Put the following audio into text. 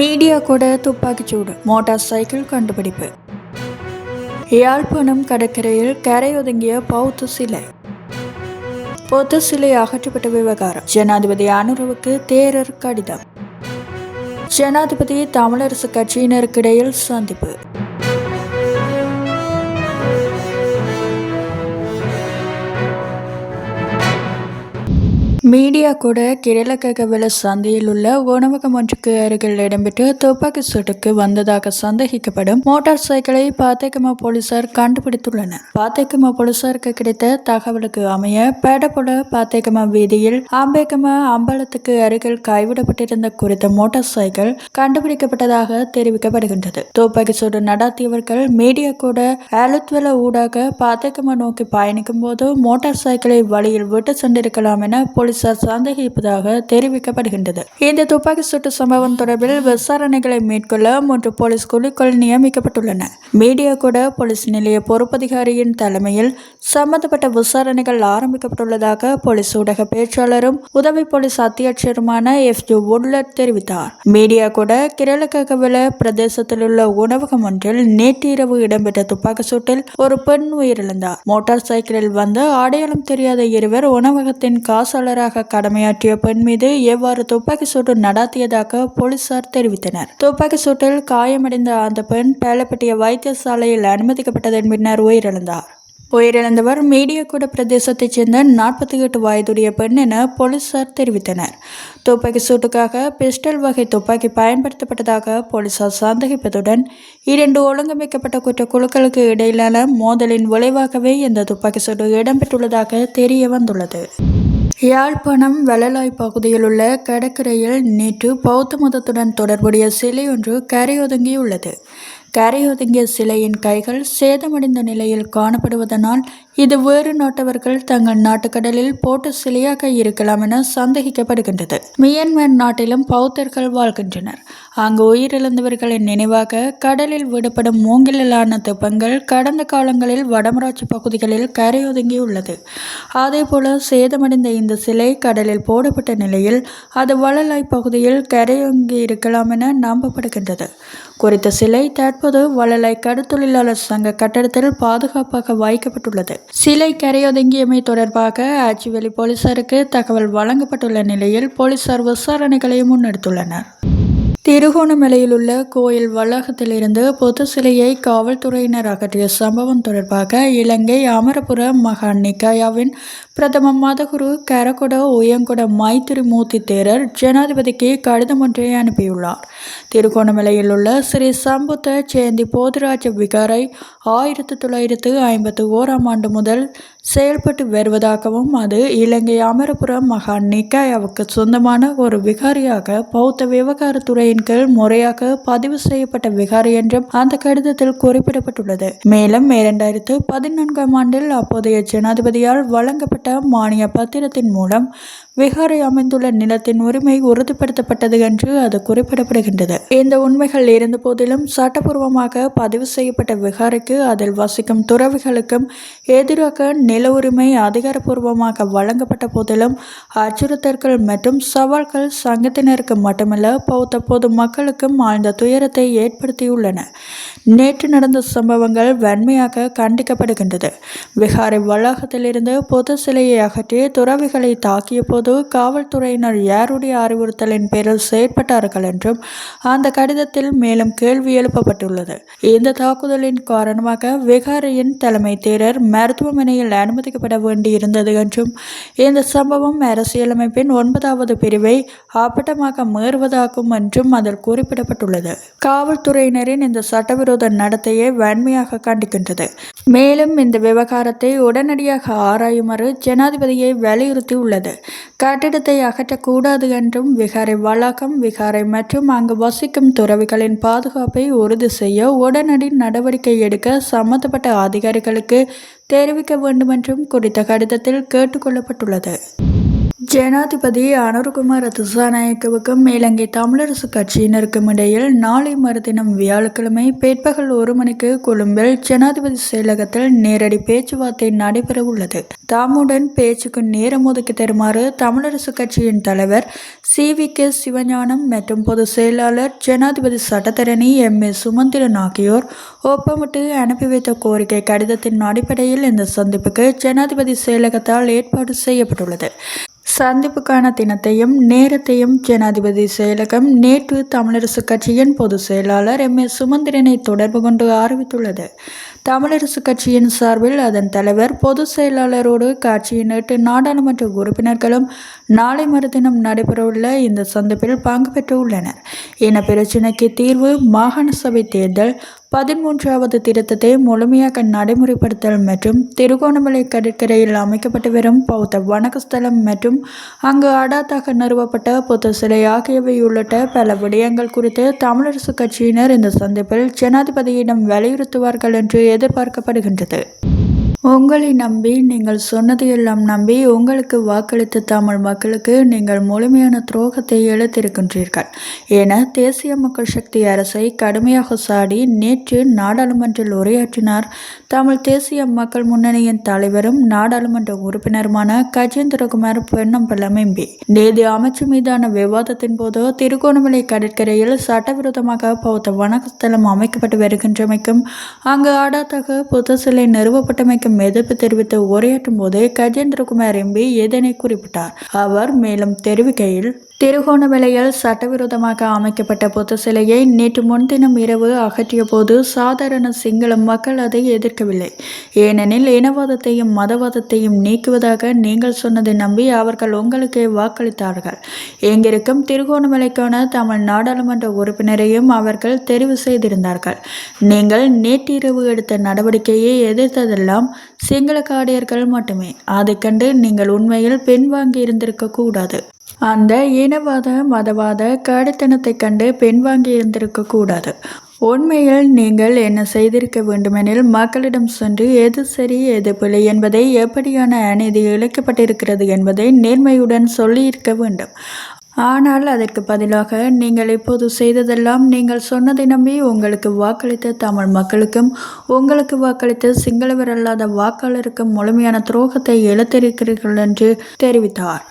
Media கூட துப்பாக்கிச்சூடு motor cycle கண்டுபிடிப்பு. யாழ்ப்பாணம் கடற்கரையில் கரையொதுங்கிய பௌத்த சிலை. பௌத்த சிலை அகற்றப்பட்ட விவகாரம். ஜனாதிபதி அனுரவுக்கு தேரர் கடிதம். ஜனாதிபதி தமிழரசு கட்சியினருக்கிடையில் சந்திப்பு. மீடியா கூட கிரலக்ககவல சந்தையில் உள்ள உணவகம் ஒன்றுக்கு அருகில் இடம்பெற்று துப்பாக்கி சூட்டுக்கு வந்ததாக சந்தேகிக்கப்படும் மோட்டார் சைக்கிளை பாத்தேக்கமா போலீசார் கண்டுபிடித்துள்ளனர். பாத்தேக்கமா போலீசாருக்கு கிடைத்த தகவலுக்கு அமைய பேடபுல பாத்தேக்கமா வீதியில் ஆம்பேக்கமா அம்பலத்துக்கு அருகில் கைவிடப்பட்டிருந்த குறித்த மோட்டார் சைக்கிள் கண்டுபிடிக்கப்பட்டதாக தெரிவிக்கப்படுகின்றது. துப்பாக்கி சூடு நடாத்தியவர்கள் மீடியா கூட ஆலுத்வெல ஊடாக பாத்தேக்கமா நோக்கி பயணிக்கும் போது மோட்டார் சைக்கிளை வழியில் விட்டு சென்றிருக்கலாம் என போலீஸ் போலீசார் சந்தேகிப்பதாக தெரிவிக்கப்படுகின்றது. இந்த துப்பாக்கி சூட்டு சம்பவம் தொடர்பில் விசாரணைகளை மேற்கொள்ள மூன்று போலீஸ் குழுக்கள் நியமிக்கப்பட்டுள்ளன. மீடியா கூட போலீஸ் நிலைய பொறுப்பதிகாரியின் தலைமையில் சம்பந்தப்பட்ட விசாரணைகள் ஆரம்பிக்கப்பட்டுள்ளதாக போலீஸ் ஊடக பேச்சாளரும் உதவி போலீஸ் அத்தியட்சருமான எஃப் ஜி உட்லட் தெரிவித்தார். மீடியா கூட கிரலக்ககவல பிரதேசத்தில் உள்ள உணவகம் ஒன்றில் நேற்றிரவு இடம்பெற்ற துப்பாக்கி சூட்டில் ஒரு பெண் உயிரிழந்தார். மோட்டார் சைக்கிளில் வந்த அடையாளம் தெரியாத இருவர் உணவகத்தின் காசாளராக கடமையாற்றிய பெண் மீது எவ்வாறு துப்பாக்கி சூடு நடாத்தியதாக போலீசார் தெரிவித்தனர். துப்பாக்கி சூட்டில் காயமடைந்த அந்த பெண் பேலப்பட்டிய வைத்தியசாலையில் அனுமதிக்கப்பட்டதன் பின்னர் உயிரிழந்தார். உயிரிழந்தவர் மீடியக்கூட பிரதேசத்தைச் சேர்ந்த நாற்பத்தி எட்டு வயதுடைய பெண் என போலீசார் தெரிவித்தனர். துப்பாக்கி சூட்டுக்காக பிஸ்டல் வகை துப்பாக்கி பயன்படுத்தப்பட்டதாக போலீசார் சந்தேகிப்பதுடன் இரண்டு ஒழுங்கமைக்கப்பட்ட குற்ற குழுக்களுக்கு இடையிலான மோதலின் விளைவாகவே இந்த துப்பாக்கி சூடு இடம்பெற்றுள்ளதாக தெரிய வந்துள்ளது. யாழ்ப்பாணம் வெள்ளலாய் பகுதியில் உள்ள கடற்கரையில் நேற்று பௌத்த மதத்துடன் தொடர்புடைய சிலை ஒன்று கரையொதுங்கியுள்ளது. கரையொதுங்கிய சிலையின் கைகள் சேதமடைந்த நிலையில் காணப்படுவதனால் இது வேறு நாட்டவர்கள் தங்கள் நாட்டுக்கடலில் போட்ட சிலையாக இருக்கலாம் என சந்தேகிக்கப்படுகின்றது. மியான்மர் நாட்டிலும் பௌத்தர்கள் வாழ்கின்றனர். அங்கு உயிரிழந்தவர்களின் நினைவாக கடலில் விடப்படும் மூங்கிலான தெப்பங்கள் கடந்த காலங்களில் வடமராட்சி பகுதிகளில் கரையொதுங்கியுள்ளது. அதேபோல சேதமடைந்த இந்த சிலை கடலில் போடப்பட்ட நிலையில் அது வளலாய் பகுதியில் கரையொங்கி இருக்கலாம் என நம்பப்படுகின்றது. குறித்த சிலை தற்போது வளலாய் கடற்தொழிலாளர் சங்க கட்டடத்தில் பாதுகாப்பாக வைக்கப்பட்டுள்ளது. சிலை கரையொதுங்கியமை தொடர்பாக ஆட்சிவெளி போலீசாருக்கு தகவல் வழங்கப்பட்டுள்ள நிலையில் போலீசார் விசாரணைகளை முன்னெடுத்துள்ளனர். திருகோணமலையில் உள்ள கோயில் வளாகத்திலிருந்து பொது சிலையை காவல்துறையினர் அகற்றிய சம்பவம் தொடர்பாக இலங்கை அமரபுர மகா நிக்காயாவின் பிரதம மதகுரு கரகொட உயங்குட மைத்திரி மூர்த்தி தேரர் ஜனாதிபதிக்கு கடிதம் ஒன்றை அனுப்பியுள்ளார். திருகோணமலையில் உள்ள ஸ்ரீ சம்புத்த ஜெயந்தி போதிராஜ விகாரை ஆயிரத்தி தொள்ளாயிரத்து ஐம்பத்தி ஓராம் ஆண்டு முதல் செயல்பட்டு வருவதாகவும் அது இலங்கை அமரபுரம் மகா நிக்காயாவுக்கு சொந்தமான ஒரு விகாரியாக பௌத்த விவகாரத்துறையின் கீழ் முறையாக பதிவு செய்யப்பட்ட விகாரி என்றும் அந்த கடிதத்தில் குறிப்பிடப்பட்டுள்ளது. மேலும் இரண்டாயிரத்து பதினான்காம் ஆண்டில் அப்போதைய ஜனாதிபதியால் வழங்கப்பட்ட மானிய பத்திரத்தின் மூலம் விகாரை அமைந்துள்ள நிலத்தின் உரிமை உறுதிப்படுத்தப்பட்டது என்று அது குறிப்பிடப்படுகின்றது. இந்த உண்மைகள் இருந்த போதிலும் சட்டப்பூர்வமாக பதிவு செய்யப்பட்ட விகாரைக்கு அதில் வசிக்கும் துறவிகளுக்கும் எதிராக நில உரிமை அதிகாரப்பூர்வமாக வழங்கப்பட்ட போதிலும் அச்சுறுத்தல்கள் மற்றும் சவால்கள் சங்கத்தினருக்கு மட்டுமல்ல பௌத்த பொது மக்களுக்கும் ஆழ்ந்த துயரத்தை ஏற்படுத்தியுள்ளன. நேற்று நடந்த சம்பவங்கள் வன்மையாக கண்டிக்கப்படுகின்றது. விகாரை வளாகத்திலிருந்து பொது சிலையை அகற்றி துறவிகளை தாக்கிய போது காவல்துறையினர் யாருடைய அறிவுறுத்தலின் பேரில் செயற்பட்டார்கள் என்றும் அந்த கடிதத்தில் மேலும் கேள்வி எழுப்பப்பட்டுள்ளது. இந்த தாக்குதலின் காரணமாக விகாரையின் தலைமை தேரர் மருத்துவமனையில் அனுமதிக்கப்பட வேண்டியிருந்தது என்றும் இந்த சம்பவம் அரசியலமைப்பின் ஒன்பதாவது பிரிவை அப்பட்டமாக மீறுவதாகும் என்றும் அதில் குறிப்பிடப்பட்டுள்ளது. காவல்துறையினரின் இந்த சட்டவிரோத நடத்தையை வன்மையாக கண்டிக்கின்றது. மேலும் இந்த விவகாரத்தை உடனடியாக ஆராயுமாறு ஜனாதிபதியை வலியுறுத்தியுள்ளது. கட்டிடத்தை அகற்றக்கூடாது என்றும் விகாரை வளாகம் விகாரை மற்றும் அங்கு வசிக்கும் துறவிகளின் பாதுகாப்பை உறுதி செய்ய உடனடி நடவடிக்கை எடுக்க சம்பந்தப்பட்ட அதிகாரிகளுக்கு தெரிவிக்க வேண்டுமென்றும் குறித்த கடிதத்தில் கேட்டுக்கொள்ளப்பட்டுள்ளது ஜனாதிபதி அனுர்குமார் திசாநாயக்கவுக்கும் இலங்கை தமிழரசு கட்சியினருக்கும் இடையில் நாளை மறுதினம் வியாழக்கிழமை பிற்பகல் ஒரு மணிக்கு கொழும்பில் ஜனாதிபதி செயலகத்தில் நேரடி பேச்சுவார்த்தை நடைபெறவுள்ளது. தாமுடன் பேச்சுக்கு நேரம் ஒதுக்கி தருமாறு தமிழரசு கட்சியின் தலைவர் சி. வி. கே. சிவஞானம் மற்றும் பொதுச் செயலாளர் ஜனாதிபதி சட்டத்தரணி எம். ஏ. சுமந்திரன் ஆகியோர் ஒப்பமிட்டு அனுப்பி வைத்த கோரிக்கை கடிதத்தின் அடிப்படையில் இந்த சந்திப்புக்கு ஜனாதிபதி செயலகத்தால் ஏற்பாடு செய்யப்பட்டுள்ளது. சந்திப்புக்கான தினத்தையும் நேரத்தையும் ஜனாதிபதி செயலகம் நேற்று தமிழரசுக் கட்சியின் பொதுச் செயலாளர் எம். ஏ சுமந்திரனை தொடர்பு கொண்டு அறிவித்துள்ளது. தமிழரசுக் கட்சியின் சார்பில் அதன் தலைவர் பொதுச் செயலாளரோடு கட்சியின் எட்டு நாடாளுமன்ற உறுப்பினர்களும் நாளை மறுதினம் நடைபெறவுள்ள இந்த சந்திப்பில் பங்கு பெற்றுள்ளனர். இன பிரச்சினைக்கு தீர்வு மாகாண சபை தேர்தல் பதிமூன்றாவது திருத்தத்தை முழுமையாக நடைமுறைப்படுத்தல் மற்றும் திருகோணமலை கடற்கரையில் அமைக்கப்பட்டு வரும் பௌத்த வணக்கஸ்தலம் மற்றும் அங்கு அடாத்தாக நிறுவப்பட்ட புத்த சிலை ஆகியவை உள்ளிட்ட பல விடயங்கள் குறித்து தமிழரசு கட்சியினர் இந்த சந்திப்பில் ஜனாதிபதியிடம் வலியுறுத்துவார்கள் என்று எதிர்பார்க்கப்படுகின்றது. உங்களை நம்பி நீங்கள் சொன்னதையெல்லாம் எல்லாம் நம்பி உங்களுக்கு வாக்களித்த தமிழ் மக்களுக்கு நீங்கள் முழுமையான துரோகத்தை இழுத்திருக்கின்றீர்கள். என தேசிய மக்கள் சக்தி அரசை கடுமையாக சாடி நேற்று நாடாளுமன்றில் உரையாற்றினார். தமிழ் தேசிய மக்கள் முன்னணியின் தலைவரும் நாடாளுமன்ற உறுப்பினருமான கஜேந்திரகுமார் பொன்னம்பலம் எம்பி நீதி அமைச்சு மீதான விவாதத்தின் போது திருகோணமலை கடற்கரையில் சட்டவிரோதமாக பௌத்த வணக்கஸ்தலம் அமைக்கப்பட்டு வருகின்றமைக்கும் அங்கு ஆடாத்தக புத்த சிலை நிறுவப்பட்டமைக்கும் எதிர்ப்பு தெரிவித்து உரையாற்றும் போது கஜேந்திரகுமார் எம்பி இதனை குறிப்பிட்டார். அவர் மேலும் தெரிவிக்கையில் திருகோணமலையில் சட்டவிரோதமாக அமைக்கப்பட்ட புத்த சிலையை நேற்று முன்தினம் இரவு அகற்றிய போது சாதாரண சிங்கள மக்கள் அதை எதிர்க்கவில்லை. ஏனெனில் இனவாதத்தையும் மதவாதத்தையும் நீக்குவதாக நீங்கள் சொன்னதை நம்பி அவர்கள் உங்களுக்கே வாக்களித்தார்கள். எங்கிருக்கும் திருகோணமலைக்கான தமிழ் நாடாளுமன்ற உறுப்பினரையும் அவர்கள் தெரிவு செய்திருந்தார்கள். நீங்கள் நேற்றிரவு எடுத்த நடவடிக்கையை எதிர்த்ததெல்லாம் சிங்கள காடியர்கள் மட்டுமே. அதை கண்டு நீங்கள் உண்மையில் பின்வாங்கி இருந்திருக்க கூடாது. அந்த இனவாத மதவாத கடித்தனத்தை கண்டு பின்வாங்கி இருந்திருக்க கூடாது. உண்மையில் நீங்கள் என்ன செய்திருக்க வேண்டுமெனில் மக்களிடம் சென்று எது சரி எது பிழை என்பதை எப்படியான அநீதி இழைக்கப்பட்டிருக்கிறது என்பதை நேர்மையுடன் சொல்லியிருக்க வேண்டும். ஆனால் அதற்கு பதிலாக நீங்கள் இப்போது செய்ததெல்லாம் நீங்கள் சொன்னதை நம்பி உங்களுக்கு வாக்களித்த தமிழ் மக்களுக்கும் உங்களுக்கு வாக்களித்த சிங்களவர் அல்லாத வாக்காளருக்கும் முழுமையான துரோகத்தை இழுத்திருக்கிறீர்கள் என்று தெரிவித்தார்.